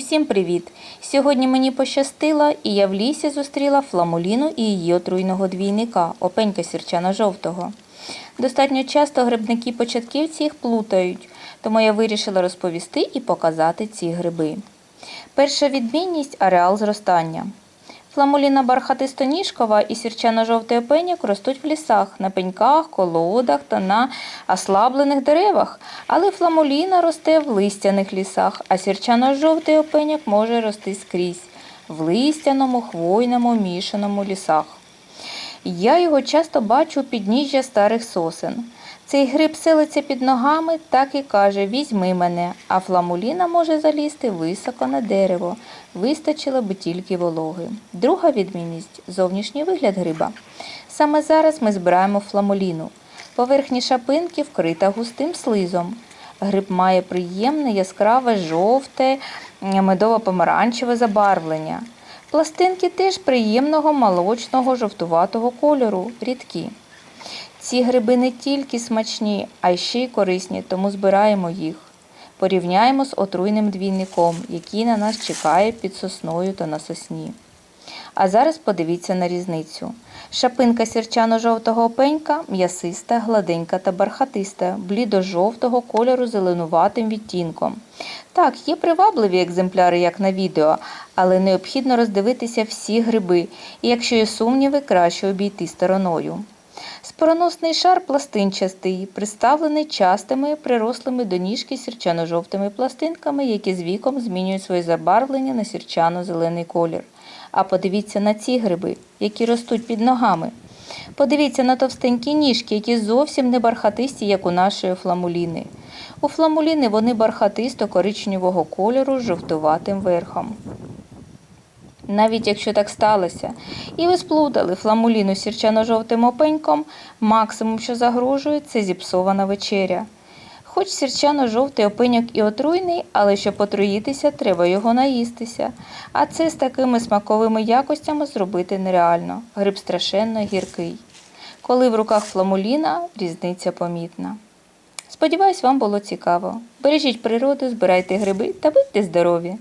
Усім привіт! Сьогодні мені пощастило, і я в лісі зустріла фламуліну і її отруйного двійника, опенька сірчано-жовтого. Достатньо часто грибники-початківці їх плутають, тому я вирішила розповісти і показати ці гриби. Перша відмінність ареал зростання. Фламуліна бархатистоніжкова і сірчано-жовтий опеньок ростуть в лісах, на пеньках, колодах та на ослаблених деревах, але фламуліна росте в листяних лісах, а сірчано-жовтий опеньок може рости скрізь в листяному, хвойному, мішаному лісах. Я його часто бачу підніжжя старих сосен. Цей гриб селиться під ногами, так і каже: візьми мене, а фламуліна може залізти високо на дерево. Вистачило би тільки вологи. Друга відмінність зовнішній вигляд гриба. Саме зараз ми збираємо фламуліну. Поверхні шапинки вкрита густим слизом. Гриб має приємне, яскраве, жовте, медово-помаранчеве забарвлення. Пластинки теж приємного молочного жовтуватого кольору, рідкі. Ці гриби не тільки смачні, а й ще й корисні, тому збираємо їх. Порівняємо з отруйним двійником, який на нас чекає під сосною та на сосні. А зараз подивіться на різницю. Шапинка сірчано-жовтого опенька м'ясиста, гладенька та бархатиста, блідо-жовтого кольору зеленуватим відтінком. Так, є привабливі екземпляри, як на відео, але необхідно роздивитися всі гриби, і якщо є сумніви, краще обійти стороною. Спороносний шар пластинчастий, приставлений частими, прирослими до ніжки сірчано-жовтими пластинками, які з віком змінюють своє забарвлення на сірчано-зелений колір. А подивіться на ці гриби, які ростуть під ногами. Подивіться на товстенькі ніжки, які зовсім не бархатисті, як у нашої фламуліни. У фламуліни вони бархатисто коричневого кольору з жовтуватим верхом. Навіть якщо так сталося, і ви сплутали фламуліну з сірчано-жовтим опеньком, максимум, що загрожує, це зіпсована вечеря. Хоч сірчано-жовтий опеньок і отруйний, але щоб отруїтися, треба його наїстися. А це з такими смаковими якостями зробити нереально. Гриб страшенно гіркий. Коли в руках фламуліна, різниця помітна. Сподіваюсь, вам було цікаво. Бережіть природу, збирайте гриби та будьте здорові!